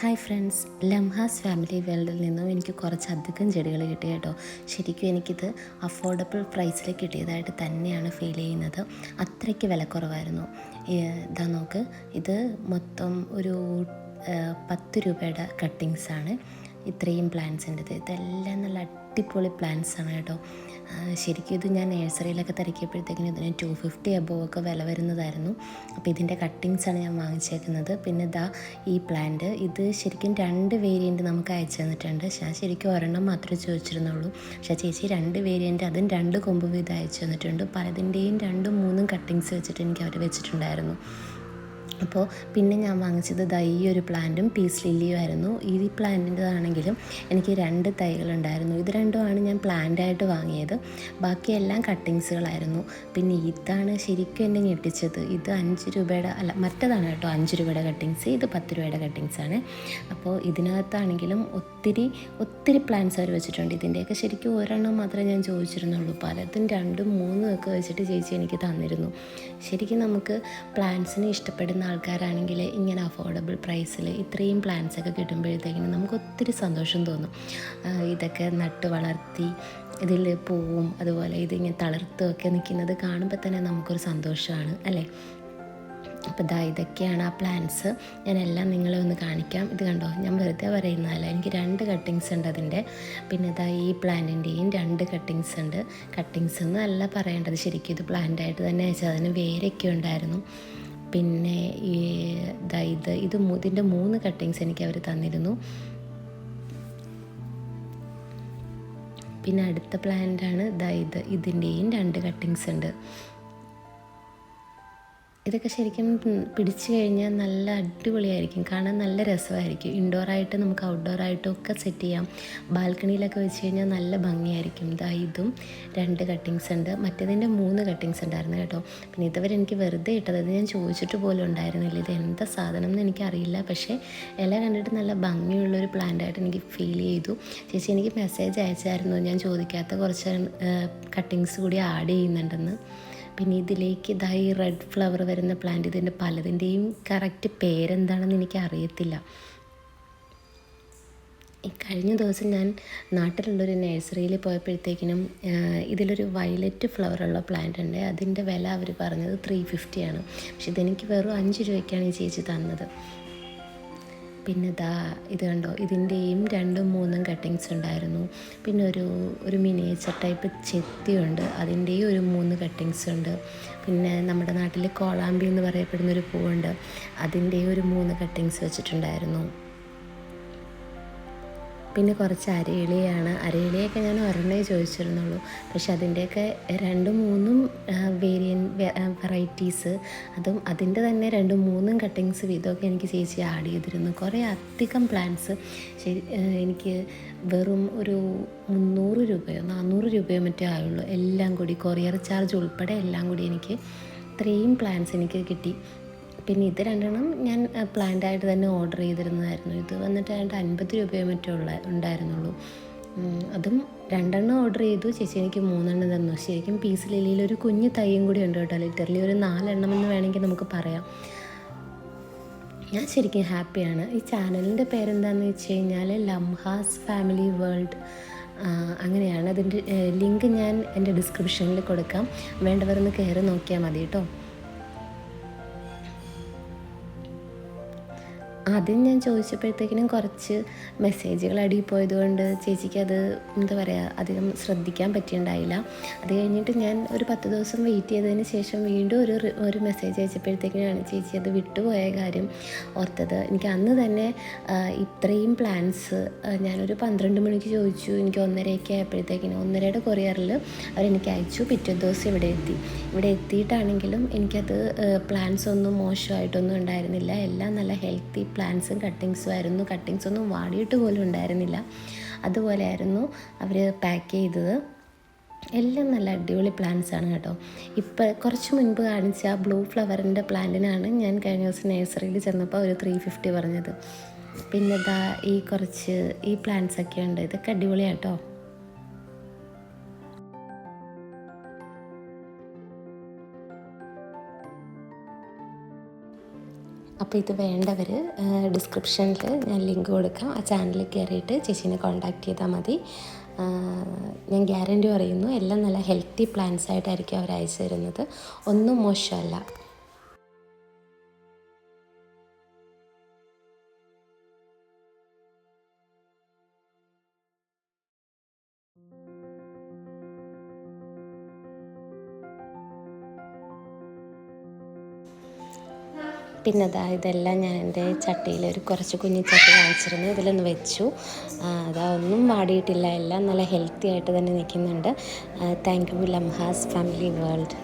Hi friends ലംഹാസ് family വേൾഡിൽ നിന്നും എനിക്ക് കുറച്ചധികം ചെടികൾ കിട്ടി കേട്ടോ. ശരിക്കും എനിക്കിത് അഫോർഡബിൾ പ്രൈസിൽ കിട്ടിയതായിട്ട് തന്നെയാണ് ഫീൽ ചെയ്യുന്നത്. അത്രയ്ക്ക് വിലക്കുറവായിരുന്നു. ഇതാ നോക്ക്. ഇത് മൊത്തം ഒരു പത്ത് രൂപയുടെ കട്ടിങ്സാണ്. ഇത്രയും പ്ലാന്റ്സിന്റെത്. ഇതെല്ലാം നല്ല അടിപൊളി പ്ലാന്റ്സ് ആണ് കേട്ടോ. ശരിക്കും ഇത് ഞാൻ നേഴ്സറിയിലൊക്കെ തിരക്കിയപ്പോഴത്തേക്കിനും ഇതിന് ടു ഫിഫ്റ്റി അബോവ് ഒക്കെ വില വരുന്നതായിരുന്നു. അപ്പോൾ ഇതിന്റെ കട്ടിങ്സാണ് ഞാൻ വാങ്ങിച്ചേക്കുന്നത്. പിന്നെ ഇതാ ഈ പ്ലാന്റ് ഇത് ശരിക്കും രണ്ട് വേരിയന്റ് നമുക്ക് അയച്ചു തന്നിട്ടുണ്ട്. ഞാൻ ശരിക്കും ഒരെണ്ണം മാത്രമേ ചോദിച്ചിരുന്നുള്ളൂ. പക്ഷേ ചേച്ചി രണ്ട് വേരിയന്റ് അതും രണ്ട് കൊമ്പ് വീതം അയച്ചു തന്നിട്ടുണ്ട്. പലതിന്റെയും രണ്ടും മൂന്നും കട്ടിങ്സ് വെച്ചിട്ട് എനിക്ക് അവർ വെച്ചിട്ടുണ്ടായിരുന്നു. അപ്പോൾ പിന്നെ ഞാൻ വാങ്ങിച്ചത് ദാ ഈ ഒരു പ്ലാന്റും പീസ് ലില്ലിയും ആയിരുന്നു. ഈ പ്ലാന്റിന്റെതാണെങ്കിലും എനിക്ക് രണ്ട് തൈകളുണ്ടായിരുന്നു ഇത് രണ്ടുമാണ് ഞാൻ പ്ലാന്റായിട്ട് വാങ്ങിയത്. ബാക്കിയെല്ലാം കട്ടിങ്സുകളായിരുന്നു. പിന്നെ ഇതാണ് ശരിക്കും എന്നെ ഞെട്ടിച്ചത്. ഇത് അഞ്ച് രൂപയുടെ അല്ല മറ്റതാണ് കേട്ടോ അഞ്ച് രൂപയുടെ കട്ടിങ്സ്. ഇത് പത്ത് രൂപയുടെ കട്ടിങ്സ് ആണ് അപ്പോൾ ഇതിനകത്താണെങ്കിലും ഒത്തിരി ഒത്തിരി പ്ലാന്റ്സ് അവർ വെച്ചിട്ടുണ്ട്. ഇതിന്റെയൊക്കെ ശരിക്കും ഒരെണ്ണം മാത്രമേ ഞാൻ ചോദിച്ചിരുന്നുള്ളൂ. പലതും രണ്ടും മൂന്നും ഒക്കെ വെച്ചിട്ട് ചേച്ചി എനിക്ക് തന്നിരുന്നു. ശരിക്കും നമുക്ക് പ്ലാന്റ്സിനെ ഇഷ്ടപ്പെടുന്ന ആൾക്കാരാണെങ്കിൽ ഇങ്ങനെ അഫോർഡബിൾ പ്രൈസിൽ ഇത്രയും പ്ലാന്റ്സ് ഒക്കെ കിട്ടുമ്പോഴത്തേക്കിനും നമുക്ക് ഒത്തിരി സന്തോഷം തോന്നും. ഇതൊക്കെ നട്ട് വളർത്തി ഇതിൽ പൂവും അതുപോലെ ഇതിങ്ങനെ തളർത്തുമൊക്കെ നിൽക്കുന്നത് കാണുമ്പോൾ തന്നെ നമുക്കൊരു സന്തോഷമാണ് അല്ലേ? അപ്പോൾ ദാ ഇതൊക്കെയാണ് ആ പ്ലാന്റ്സ് ഞാൻ എല്ലാം നിങ്ങളെ ഒന്ന് കാണിക്കാം. ഇത് കണ്ടോ? ഞാൻ വെറുതെ പറയുന്നതല്ല. എനിക്ക് രണ്ട് കട്ടിങ്സ് ഉണ്ട് അതിന്റെ. പിന്നെ ഇതാ ഈ പ്ലാന്റിന്റെയും രണ്ട് കട്ടിങ്സ് ഉണ്ട്. കട്ടിങ്സ് എന്നല്ല പറയേണ്ടത്. ശരിക്കും ഇത് പ്ലാന്റായിട്ട് തന്നെ വെച്ചാൽ അതിന് വേരൊക്കെ ഉണ്ടായിരുന്നു. പിന്നെ ഈ ഇത് ഇത് ഇതിന്റെ മൂന്ന് കട്ടിങ്സ് എനിക്ക് അവർ തന്നിരുന്നു. പിന്നെ അടുത്ത പ്ലാന്റാണ് ദാ ഇത് ഇതിന്റെയും രണ്ട് കട്ടിങ്സ് ഉണ്ട്. ഇതൊക്കെ ശരിക്കും പിടിച്ചു കഴിഞ്ഞാൽ നല്ല അടിപൊളിയായിരിക്കും. കാണാൻ നല്ല രസമായിരിക്കും. ഇൻഡോറായിട്ട് നമുക്ക് ഔട്ട്ഡോറായിട്ടും ഒക്കെ സെറ്റ് ചെയ്യാം. ബാൽക്കണിയിലൊക്കെ വെച്ച് കഴിഞ്ഞാൽ നല്ല ഭംഗിയായിരിക്കും. ഇതാ ഇതും രണ്ട് കട്ടിങ്സ് ഉണ്ട്. മറ്റേതിന്റെ മൂന്ന് കട്ടിങ്സ് ഉണ്ടായിരുന്നു കേട്ടോ. പിന്നെ ഇതുവരെ എനിക്ക് വെറുതെ ഇട്ടത്. അത് ഞാൻ ചോദിച്ചിട്ട് പോലും ഉണ്ടായിരുന്നില്ല. ഇത് എന്താ സാധനം എന്ന് എനിക്കറിയില്ല. പക്ഷേ ഇല കണ്ടിട്ട് നല്ല ഭംഗിയുള്ളൊരു പ്ലാന്റായിട്ട് എനിക്ക് ഫീൽ ചെയ്തു. ചേച്ചി എനിക്ക് മെസ്സേജ് അയച്ചായിരുന്നു. ഞാൻ ചോദിക്കാത്ത കുറച്ച് കട്ടിങ്സ് കൂടി ആഡ് ചെയ്യുന്നുണ്ടെന്ന്. പിന്നെ ഇതിലേക്ക് ഇതാ ഈ റെഡ് ഫ്ലവർ വരുന്ന പ്ലാന്റ് ഇതിന്റെ പലതിന്റെയും കറക്റ്റ് പേരെന്താണെന്ന് എനിക്ക് അറിയത്തില്ല കഴിഞ്ഞ ദിവസം ഞാൻ നാട്ടിലുള്ളൊരു നഴ്സറിയിൽ പോയപ്പോഴത്തേക്കിനും ഇതിലൊരു വയലറ്റ് ഉള്ള പ്ലാന്റ് ഉണ്ട്. അതിന്റെ വില അവർ പറഞ്ഞത് ത്രീ ഫിഫ്റ്റിയാണ് പക്ഷെ ഇതെനിക്ക് വെറും അഞ്ച് രൂപയ്ക്കാണ് ഈ ചേച്ചി തന്നത്. പിന്നെ ദാ ഇത് കണ്ടോ? ഇതിന്റെയും രണ്ടും മൂന്നും കട്ടിങ്സ് ഉണ്ടായിരുന്നു. പിന്നെ ഒരു ഒരു മിനിയേച്ചർ ടൈപ്പ് ചെത്തിയുണ്ട്. അതിന്റെയും ഒരു മൂന്ന് കട്ടിങ്സ് ഉണ്ട്. പിന്നെ നമ്മുടെ നാട്ടിൽ കോളാമ്പി എന്ന് പറയപ്പെടുന്ന ഒരു പൂവുണ്ട്. അതിന്റെയും ഒരു മൂന്ന് കട്ടിങ്സ് വെച്ചിട്ടുണ്ടായിരുന്നു. പിന്നെ കുറച്ച് അരയിളിയാണ് അരയിളിയൊക്കെ ഞാൻ ഒരെണ്ണേ ചോദിച്ചിരുന്നുള്ളൂ. പക്ഷെ അതിന്റെയൊക്കെ രണ്ടും മൂന്നും വേരിയൻ വെറൈറ്റീസ് അതും അതിന്റെ തന്നെ രണ്ടും മൂന്നും കട്ടിങ്സ് വീതമൊക്കെ എനിക്ക് ചേച്ചി ആഡ് ചെയ്തിരുന്നു. കുറേ അധികം പ്ലാന്റ്സ് ശരി എനിക്ക് വെറും ഒരു മുന്നൂറ് രൂപയോ നാനൂറ് രൂപയോ മറ്റേ ആയുള്ളൂ. എല്ലാം കൂടി കൊറിയർ ചാർജ് ഉൾപ്പെടെ എല്ലാം കൂടി എനിക്ക് ഇത്രയും പ്ലാന്റ്സ് എനിക്ക് കിട്ടി. പിന്നെ ഇത് രണ്ടെണ്ണം ഞാൻ പ്ലാൻഡായിട്ട് തന്നെ ഓർഡർ ചെയ്തിരുന്നതായിരുന്നു. ഇത് വന്നിട്ട് ഏതാണ്ട് അൻപത് രൂപയോ മറ്റോ ഉള്ള ഉണ്ടായിരുന്നുള്ളൂ. അതും രണ്ടെണ്ണം ഓർഡർ ചെയ്തു. ചേച്ചി എനിക്ക് മൂന്നെണ്ണം തന്നു. ശരിക്കും പീസ് ലില്ലിയിൽ ഒരു കുഞ്ഞു തൈയും കൂടി ഉണ്ട് കേട്ടോ. ലിറ്ററലി ഒരു നാലെണ്ണം എന്ന് വേണമെങ്കിൽ നമുക്ക് പറയാം. ഞാൻ ശരിക്കും ഹാപ്പിയാണ് ഈ ചാനലിന്റെ പേരെന്താണെന്ന് വെച്ച് കഴിഞ്ഞാൽ ലംഹാസ് ഫാമിലി വേൾഡ് അങ്ങനെയാണ്. അതിന്റെ ലിങ്ക് ഞാൻ എന്റെ ഡിസ്ക്രിപ്ഷനിൽ കൊടുക്കാം. വേണ്ടവരൊന്ന് കയറി നോക്കിയാൽ മതി കേട്ടോ. ആദ്യം ഞാൻ ചോദിച്ചപ്പോഴത്തേക്കിനും കുറച്ച് മെസ്സേജുകൾ അടിയിൽ പോയതുകൊണ്ട് ചേച്ചിക്ക് അത് എന്താ പറയുക അധികം ശ്രദ്ധിക്കാൻ പറ്റിയിട്ടുണ്ടായില്ല. അത് കഴിഞ്ഞിട്ട് ഞാൻ ഒരു പത്ത് ദിവസം വെയിറ്റ് ചെയ്തതിന് ശേഷം വീണ്ടും ഒരു ഒരു മെസ്സേജ് അയച്ചപ്പോഴത്തേക്കിനാണ് ചേച്ചി അത് വിട്ടുപോയ കാര്യം ഓർത്തത്. എനിക്ക് അന്ന് തന്നെ ഇത്രയും പ്ലാൻസ് ഞാനൊരു പന്ത്രണ്ട് മണിക്ക് ചോദിച്ചു. എനിക്ക് ഒന്നരയൊക്കെ ആയപ്പോഴത്തേക്കിന് ഒന്നരയുടെ കൊറിയറിൽ അവരെനിക്ക് അയച്ചു. പിറ്റേ ദിവസം ഇവിടെ എത്തി. ഇവിടെ എത്തിയിട്ടാണെങ്കിലും എനിക്കത് പ്ലാൻസ് ഒന്നും മോശമായിട്ടൊന്നും ഉണ്ടായിരുന്നില്ല. എല്ലാം നല്ല ഹെൽത്തി പ്ലാന്റ്സും കട്ടിങ്സും ആയിരുന്നു. കട്ടിങ്സ് ഒന്നും വാടിയിട്ട് പോലും ഉണ്ടായിരുന്നില്ല. അതുപോലെയായിരുന്നു അവർ പാക്ക് ചെയ്തത്. എല്ലാം നല്ല അടിപൊളി പ്ലാന്റ്സ് ആണ് കേട്ടോ. ഇപ്പോൾ കുറച്ച് മുൻപ് കാണിച്ച ആ ബ്ലൂ ഫ്ലവറിന്റെ പ്ലാന്റിനാണ് ഞാൻ കഴിഞ്ഞ ദിവസം നഴ്സറിയിൽ ചെന്നപ്പോൾ ഒരു ത്രീ ഫിഫ്റ്റി പറഞ്ഞത്. പിന്നെ ദാ ഈ കുറച്ച് ഈ പ്ലാന്റ്സ് ഒക്കെ ഉണ്ട് ഇതൊക്കെ അടിപൊളിയാണ് അപ്പോൾ ഇത് വേണ്ടവർ ഡിസ്ക്രിപ്ഷനിൽ ഞാൻ ലിങ്ക് കൊടുക്കാം. ആ ചാനലിൽ കയറിയിട്ട് ചേച്ചീനെ കോൺടാക്ട് ചെയ്താൽ മതി. ഞാൻ ഗ്യാരന്റി പറയുന്നു എല്ലാം നല്ല ഹെൽത്തി പ്ലാൻസ് ആയിട്ടായിരിക്കും അവർ അയച്ചു തരുന്നത്. ഒന്നും മോശമല്ല. പിന്നെ അതാ ഇതെല്ലാം ഞാൻ എന്റെ ചട്ടിയിൽ ഒരു കുറച്ച് കുഞ്ഞി ചട്ടി വാങ്ങിച്ചിരുന്നു. ഇതിലൊന്ന് വെച്ചു. അതാ ഒന്നും വാടിയിട്ടില്ല. എല്ലാം നല്ല ഹെൽത്തി ആയിട്ട് തന്നെ നിൽക്കുന്നുണ്ട്. താങ്ക് യു ലംഹാസ് ഫാമിലി വേൾഡ്